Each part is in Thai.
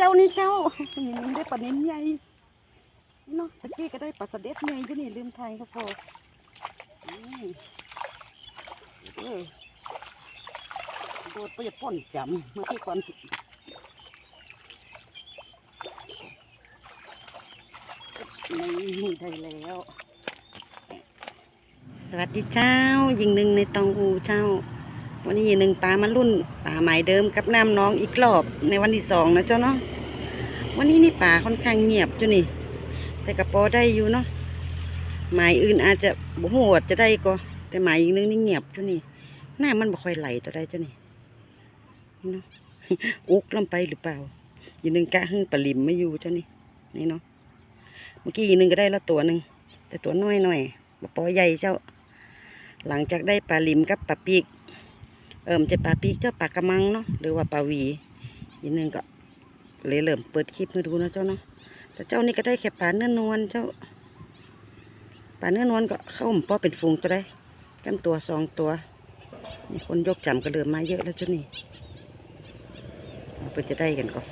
เจ้านี่เจ้านี่มันได้ปลาเน้นใหญ่เนาะตะกี้ก็ได้ปลาสะเด็ดใหญ่จ้ะนี่ลืมไทยก็พออืมเออโดดไปจะป้อนจำเมื่อที่ก่อนนี่ได้แล้ว สวัสดีเจ้ายิงหนึ่งในตองอูเจ้า วันนี้ยิงหนึ่งปลามารุ่นป่าหมายเดิมกับน้ำน้องอีกรอบในวันที่สองนะเจ้าเนาะวันนี้นี่ป่าค่อนข้างเงียบจ้ะนี่ แต่กระปอได้อยู่เนาะหมายอื่นอาจจะบ่หัวาจะได้ก็แต่หมายอีกนึงนี่เงียบจ้ะนี่หน้ามันบ่ค่อยไหลตัวได้จ้ะนี่เนาะอุกลงไปหรือเปล่าอีกหนึ่งกะหึ่งปลาลิมไม่อยู่เจ้านี่นี่เนาะเมื่อกี้อีกหนึ่งก็ได้แล้วตัวหนึ่งแต่ตัวน้อยหน่อยกระปอใหญ่เจ้า หลังจากได้ปลาลิมกับปลาปีก เอิมจะปลาปีกเจ้าปลากระมังเนาะหรือว่าปลาวีอีกนึงก็เลยเริ่มเปิดคลิปมาดูนะเจ้าเนาะแต่เจ้านี่ก็ได้แค่ปลาเนื้อนวลเจ้าปลาเนื้อนวลก็เข้าผมพอเป็นฟูงตัวได้กันตัวสองตัวนี่คนยกจำก็เริ่มมาเยอะแล้วเจ้านี่เราไปจะได้กันก่อน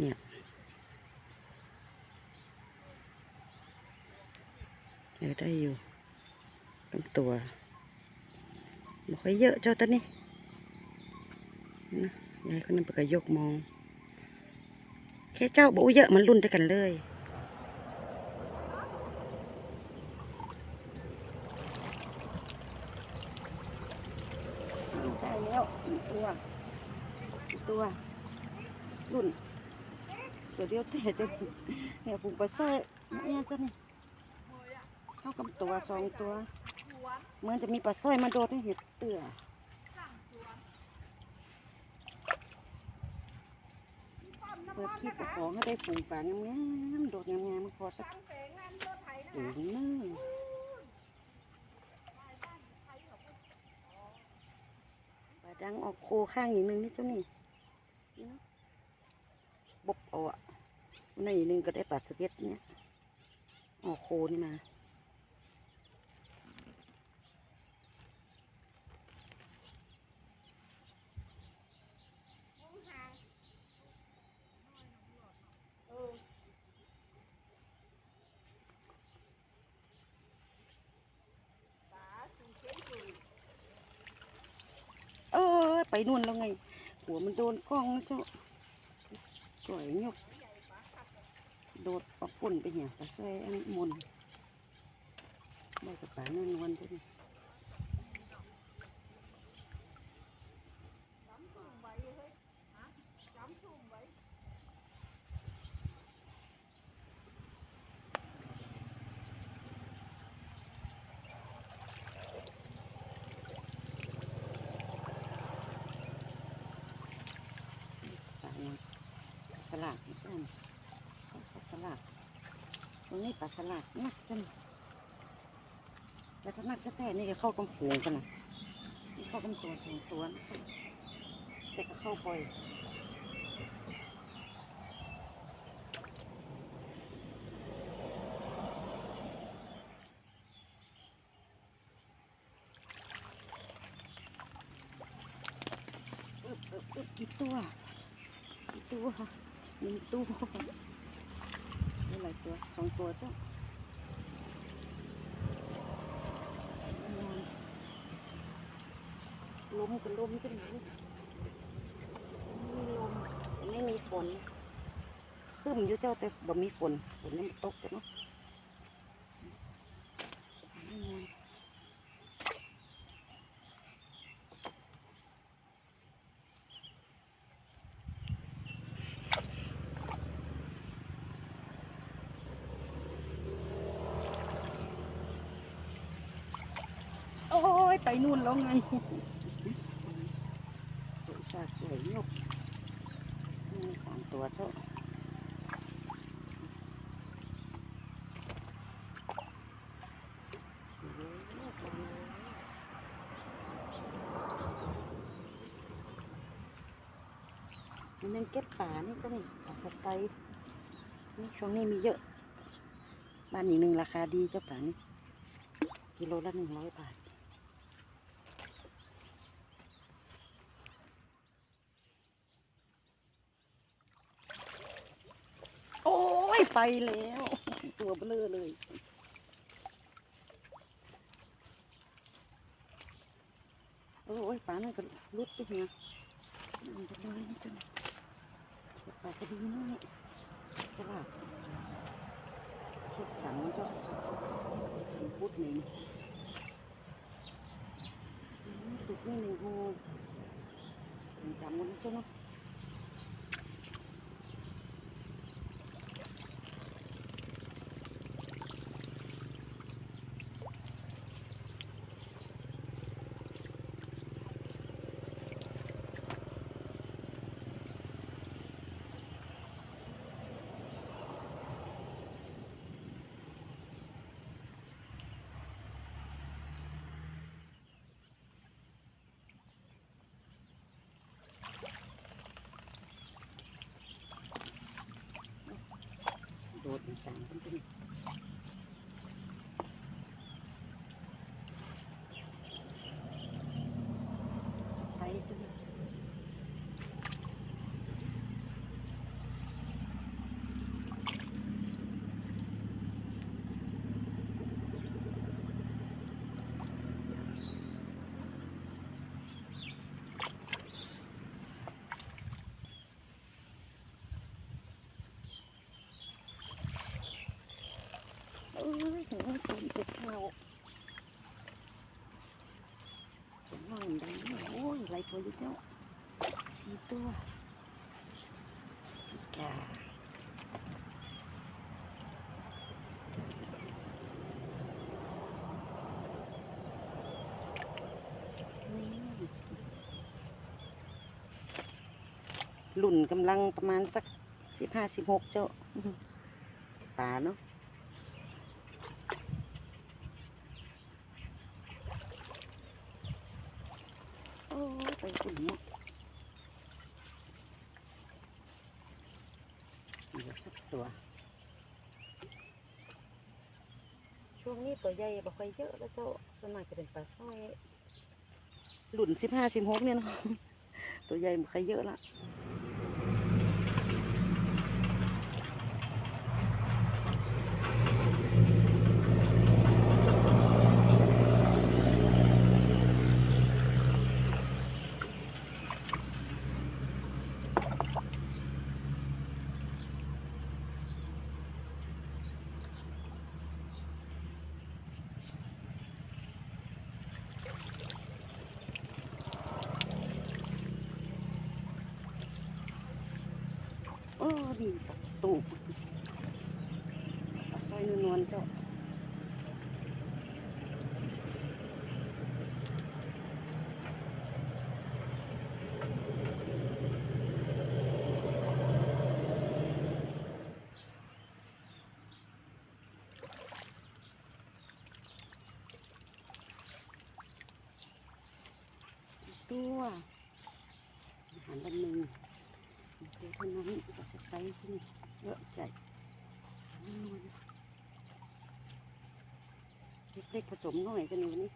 เนี่ย เออได้อยู่เป็นตัวไม่ค่อยเยอะเจ้าตัวนี้นะยายคนนั้นไปก็ยกมอง แค่เจ้าบอกว่เยอะมันรุ่นด้วยกันเลยได้แล้วตัวตัวรุ่นตัวเดียวแต่จะเนี่ยปุ่งปลาสร้อยเนี่ยเจ้านี่ เข้ากับตัวสองตัว เหมือนจะมีปลาสร้อยมาโดดให้เห็ดเตื่อเปิดคลิปกับของให้ได้ฝูงปลางามๆโดดงามๆมาพอสักฝูงนึงปลาดังออกโคข้างอีกหนึ่งนี่เจ้านี่บบเอาอะในอีกหนึ่งก็ได้ปลาสเก็ตเนี่ยออกโคนี่มา ออไปนู่นแล้วไง หัวมันโดนกล้องนะเจ้าสวยยกโดดปะปุ่นไปเหี่ยปลาแซ่อันมนได้กับปลาเนื้อนวันด้วยนี่ปลาเนี่ยปลาสลัดนี่เพื่อนปลาสลัดตรงนี้ปลาสลัดนักจังแต่ถ้านักจะแต่นี่ก็เข้ากำฝูงกันนะนี่เข้ากำตัวสองตัวนะแต่ก็เข้าบ่อยอึบอึบอึบกี่ตัวกี่ตัวหนึ่งตัว หลายตัวสองตัวเจ้าลมก็ลมก็หนาวมีลมไม่มีฝนซึมอยู่เจ้าแต่บ่มีฝนฝนมันตกกันเนาะโอ้ย ไปนู่นแล้วไงตัวชาสวยยกสามตัวเจ้ามันยังเก็บป่านี่ก็นี่ป่าสไตล์นี่ช่วงนี้มีเยอะ บ้านอีกหนึ่งราคาดีเจ้าป่านี่กิโลละหนึ่งร้อยบาท โอ้ยไปแล้ว ตัวเบลอเลย โอ้ยป่านั่นก็รุดไปเหียมันจะเลยนี่จังป่าก็ดีนะเนี่ยฉลาดเช็ดสันมันก็สันพุดหนึ่งอืมตุกนี่หนึ่งโหมันจำมันใช่ไหม โดดมันต่างกันเป็นไปจนเอ้ยหั วตุ่มเสร็จข้าวเสียงห้องดังโอ้ยไรตัวอยู่เจ้าสี่ตัวอีกาอืมหลุ่นกำลังประมาณสักสิบห้าสิบหกเจ้าป่าเนาะ โอ้ยไปฝุ่นหมดเดี๋ยว สักตัว ช่วงนี้ตัวใหญ่บ่ค่อยเยอะแล้วเจ้าส่วนมากจะเป็นปลาสร้อยหลุ่นสิบห้าสิบหกเนี่ยเนาะตัวใหญ่บ่ค่อยเยอะละ เออดีตูบปลาสร้อยนวลเจ้า ตัวอาหารดำเนินตัวเท่านั้นก็จะใส่ขึ้นเยอะใจนวลเล็กๆผสมหน่อยกันหนูนี่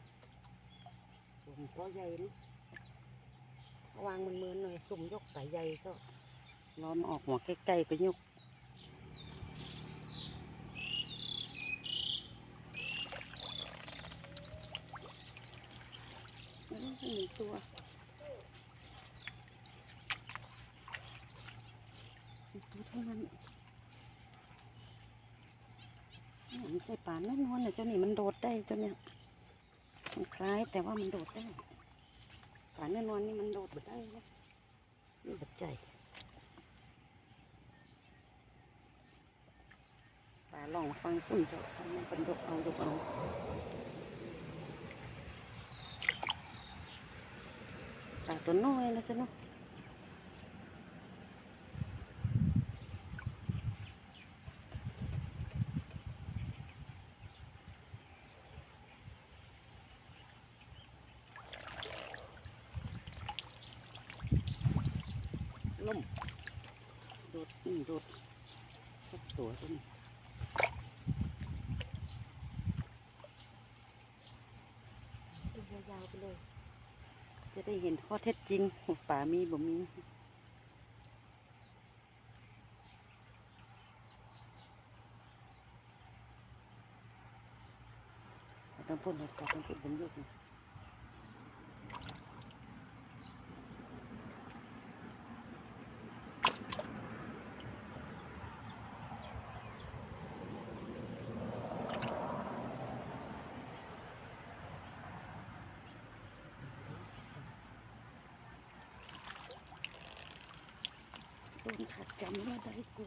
ผมก็ใหญ่นะวางมันเมือนๆหน่อยสุ่มยกสายใหญ่ก็ล้อมนออกหัวใกล้ๆก็ยกอืมหนึ่งตัวตัวเท่านั้นมัน ใจป่านแน่นอนเนี่ยเจ้านี่มันโดดได้เจ้าเนี่ยมันคล้ายแต่ว่ามันโดดได้ป่านแน่นอนนี่มันโดดไม่ได้นะนี่บัดใจป่าลองฟังคุณเจ้าทำมันเป็นยกเอายกเอาป่าตัวน้อยนะเจ้าเนาะ ล่มโดดนี่โดดสักตัวตัวนยาวๆไปเลย จะได้เห็นข้อเท็จจริงของป่ามีบ่มีต้องพ่นออกต้องพ่นบนยุกนะ โดนขัดจำไม่ได้กู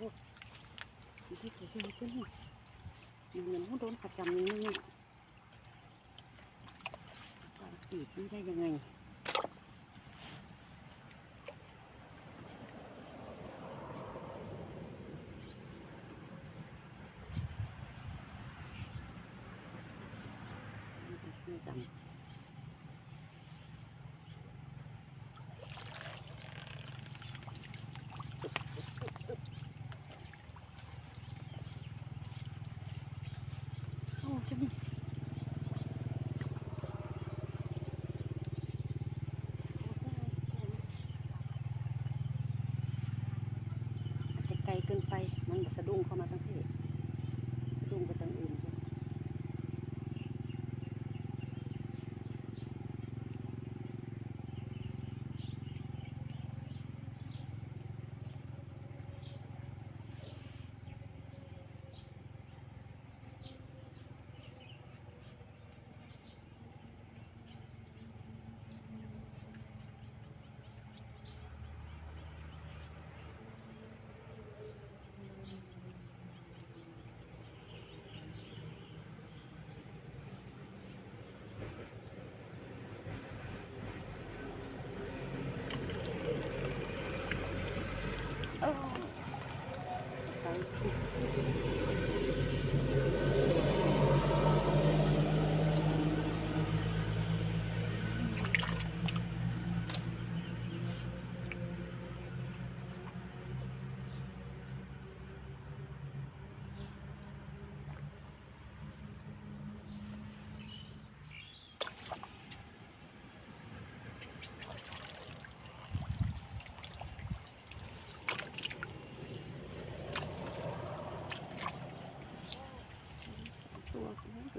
ที่ตัวที่ขึ้นนี่มันเหมือนเขาโดนขัดจำอย่างนี้เนี่การตีดนี่ได้ยังไง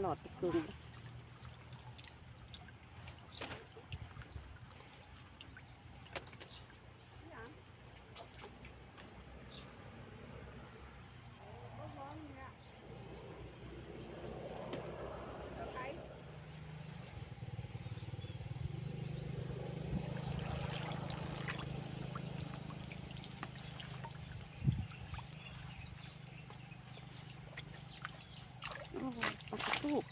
ลอดไปกึ่งโอ้ปลากระตูบ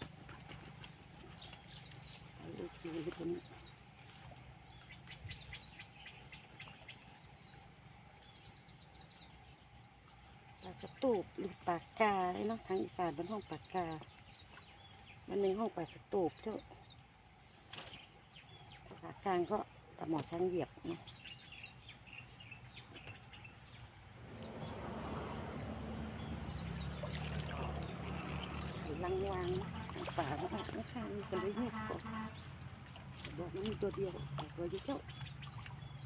ใส่ลูกอยู่บนปลา สตูบหรือปากกาเนาะทางอีสานเป็นห้องปากกา มันในห้องปลาสตูบเถอะปากลางก็ปลาหมอช้างเหยียบเนาะลังวางป่าเขาออกไม่ข้างมีคนได้ยกก่อนบอกมันมีตัวเดียวแต่ตัวเดียว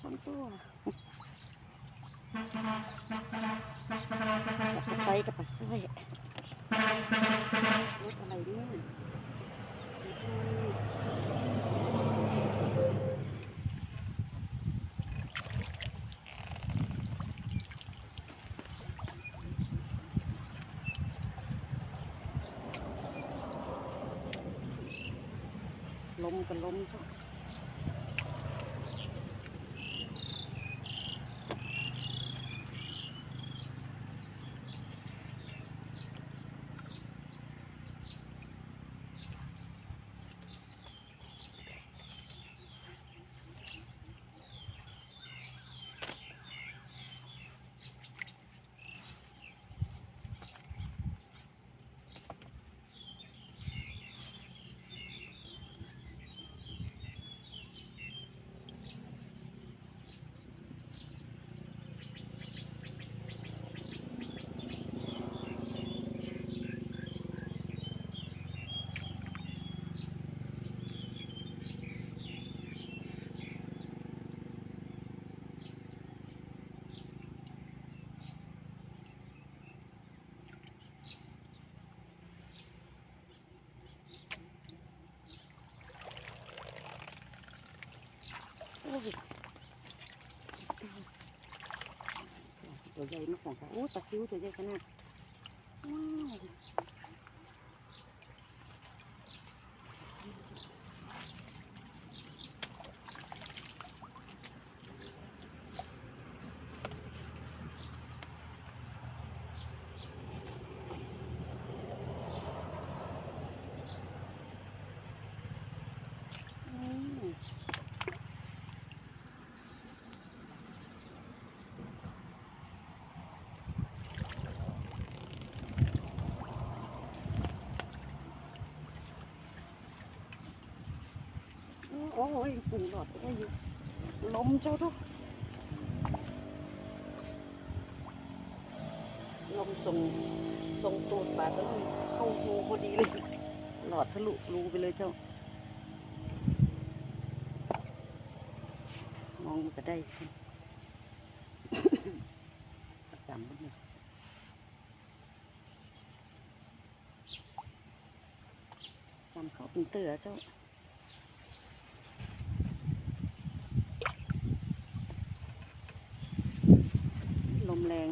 สองตัว ปลาสไปกับปลาสร้อยรถอะไรเนี่ยลมกับลมเจ้า ตัวใหญ่มากของเขาโอ้ปลาซิวตัวใหญ่ขนาดว้าวอืม โอ้ ยฝุ่นหลอดได้อยู่ลมเจ้าทุกลมส่งส่งตูดปลาตัวนี้เข้าหูพอดีเลย หลอดทะลุรูไปเลยเจ้า มองก็ได้จำบุญเลยจำเขาเป็นเตือเจ้า ล มแรง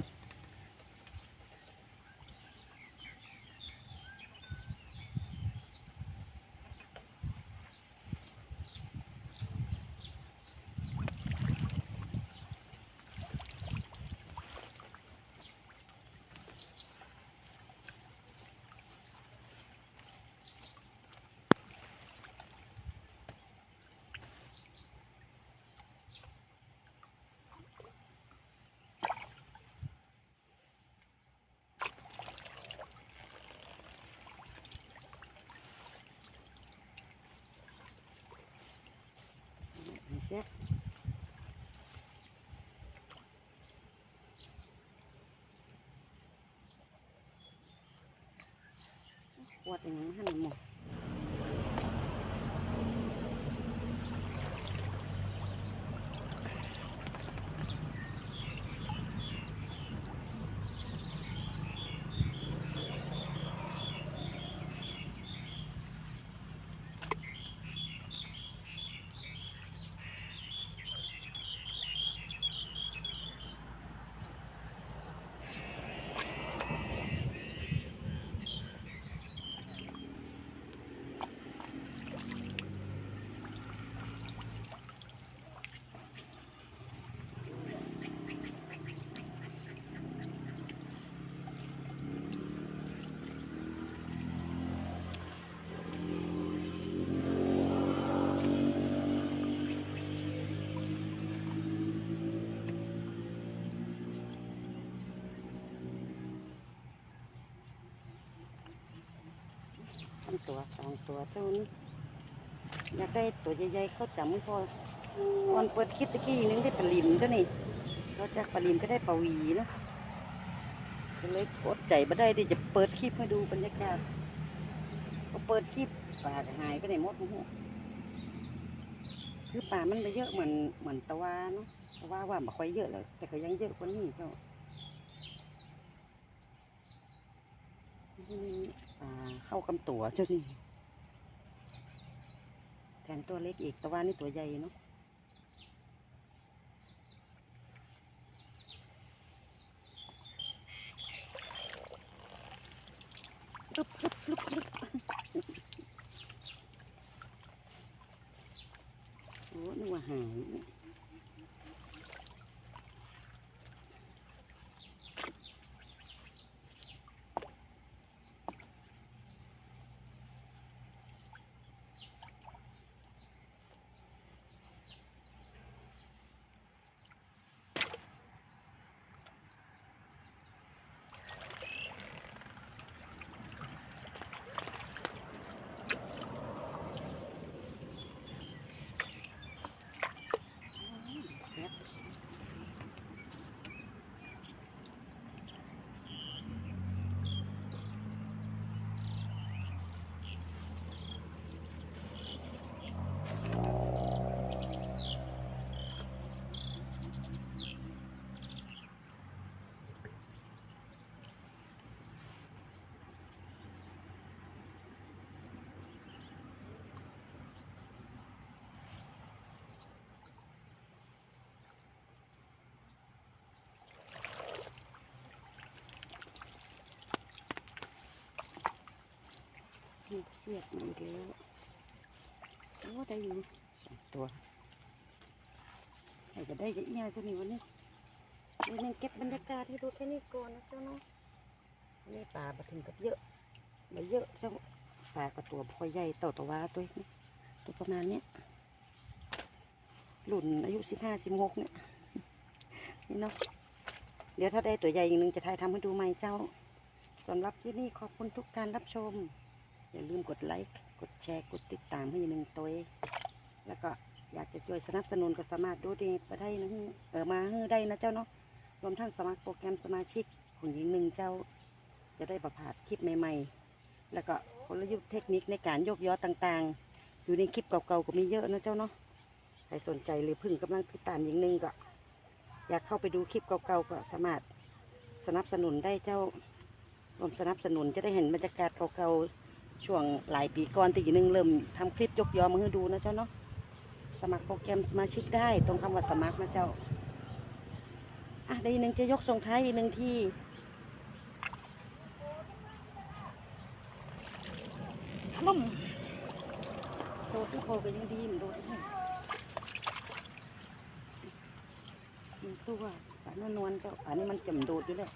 วดอย่างนี้ให้หมด สองตัวสองตัวเท่านี้อยากได้ตัวใหญ่ๆเข้าจำไม่พอก่อนเปิดคลิปตะกี้นึงได้ปลาลิมเจ้านี่นอกจากปลาลิมก็ได้ปลาวีเนะก็เลยอดใจมาได้ที่จะเปิดคลิปให้ดูบรรยากาศพอเปิดคลิปปลาหายไปไหนหมดคือปลามันไปเยอะเหมือนเหมือนตะวาเนาะตะวาว่าม่ค่อยเยอะเลยแต่ก็ยังเยอะกว่านี้เจ้านี่ปลา เข้ากำตัวเจ้านี่แทนตัวเล็กอีกแต่วานี่ตัวใหญ่เนาะลุก เสียบมาอีกแล้วโอ้ได้อยู่สองตัวใครจะได้จะเอี้ยตัวนี้วันนี้วันนี้เก็บบรรยากาศให้ดูแค่นี้ก่อนนะเจ้าเนาะอันนี่ปลาบะถึงกับเยอะไม่เยอะเจ้าปลากระตัวพอใหญ่เต่าตัววาตัวนี้ตัวประมาณเนี้ยหลุ่นอายุสิบห้าสิบหกเนี่ยนี่เนาะเดี๋ยวถ้าได้ตัวใหญ่อีกหนึ่งจะถ่ายทำให้ดูใหม่เจ้าสำหรับที่นี่ขอบคุณทุกการรับชม อย่าลืมกดไลค์ กดแชร์ กดติดตามให้หนึ่งตัวแล้วก็อยากจะช่วยสนับสนุนก็สามารถดูดีไปได้นะเออมาให้ได้นะเจ้าเนาะ รวมทั้งสมัครโปรแกรมสมาชิกของหญิงหนึ่งเจ้า จะได้ประพาสคลิปใหม่ ๆ แล้วก็กลยุทธ์เทคนิคในการโยกย้อต่างๆ อยู่ในคลิปเก่าๆก็มีเยอะนะเจ้าเนาะ ใครสนใจหรือพึ่งกำลังติดตามหญิงหนึ่งก็ อยากเข้าไปดูคลิปเก่าๆก็สามารถสนับสนุนได้เจ้ารวมสนับสนุนจะได้เห็นบรรยากาศเก่าๆ ช่วงหลายปีก่อนที่หนึ่งเริ่มทำคลิปยกยอมาให้ดูนะเจ้าเนาะสมัครโปรแกรมสมาชิกได้ตรงคำว่าสมัครนะเจ้าอะเดี๋ยวอีกหนึ่งจะยกส่งท้ายอีกหนึ่งที่ล่มโดดที่โคก็ยังดีมันโดดให้หนึ่งตัวป่านนวลๆเจ้าป่านนี้มันจำโดดอยู่เลย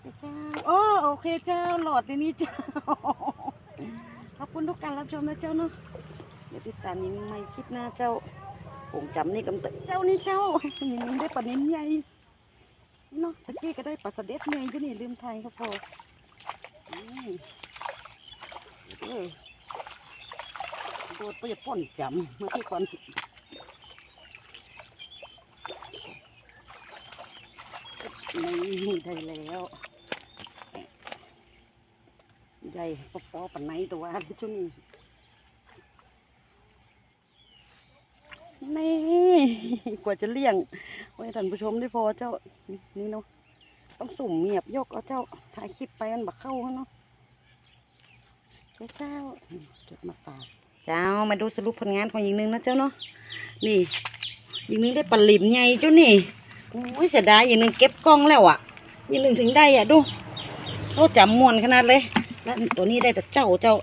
เจ้าโอ้โอเคเจ้าหลอดในนี้เจ้า ขอบคุณทุกการรับชมนะเจ้าเนาะเดี๋ยวติดตามยิงใหม่คลิปหน้าเจ้าผมจำนี่กำเตเจ้านี่เจ้ายิงได้ปลาเน้นใหญ่เนาะตะกี้ก็ได้ปลาสะเด็ดใหญ่จ้ะนี่ลืมไทยครับพ่อโดดไปจะป่นจำมื่อที่ก่อนนี่ได้แล้ว ใหญ่ปอๆปันไหนตัวอะไรช่วงนี้นี่กว่าจะเลี้ยงไว้ท่านผู้ชมได้พอเจ้านี่เนาะต้องสุ่มเงียบยกเอาเจ้าถ่ายคลิปไปมันบักเข้าเขาเนาะเจ้าเจ้าเก็บมาฝากเจ้ามาดูสรุปผลงานของหญิงหนึ่งนะเจ้าเนาะนี่หญิงหนึ่งได้ปลาหลิมใหญ่เจ้านี่อุ้ยเสียดายหญิงหนึ่งเก็บกล้องแล้วอะหญิงหนึ่งถึงได้อะดูเขาจำมวนขนาดเลย แล้วตัวนี้ได้แต่เจ้าเจ้า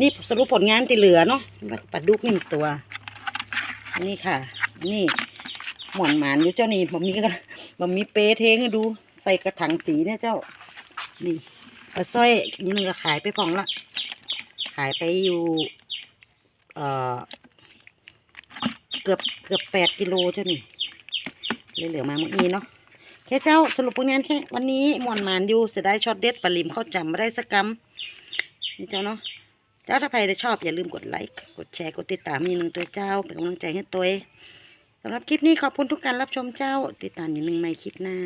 นี่สรุปผลงานที่เหลือเนาะว่าปลาดุกหนึ่งตัว นี่ค่ะ นี่หมอนหมานอยู่เจ้านี่มันมีก็มันมีเปเทงดู ใส่กระถางสีเนี่ยเจ้า นี่เอาสร้อยนี่นึงก็ขายไปพองละ ขายไปอยู่เอ่อเกือบเกือบแปดกิโลเจ้านี่เลยเหลือมาเมื่อนี้เนาะ แค่เจ้าสรุปผลงานแค่วันนี้มอนหมานอยู่เสียดายช็อตเด็ดปลาลิมเข้าจำไม่ได้สักกำนี่เจ้าเนาะเจ้าถ้าใครได้ชอบอย่าลืมกดไลค์กดแชร์กดติดตามมีหนึ่งตัวเจ้าเป็นกำลังใจให้ตัวเองสำหรับคลิปนี้ขอบคุณทุกการรับชมเจ้า ติดตามอย่างหนึ่งในคลิปหน้า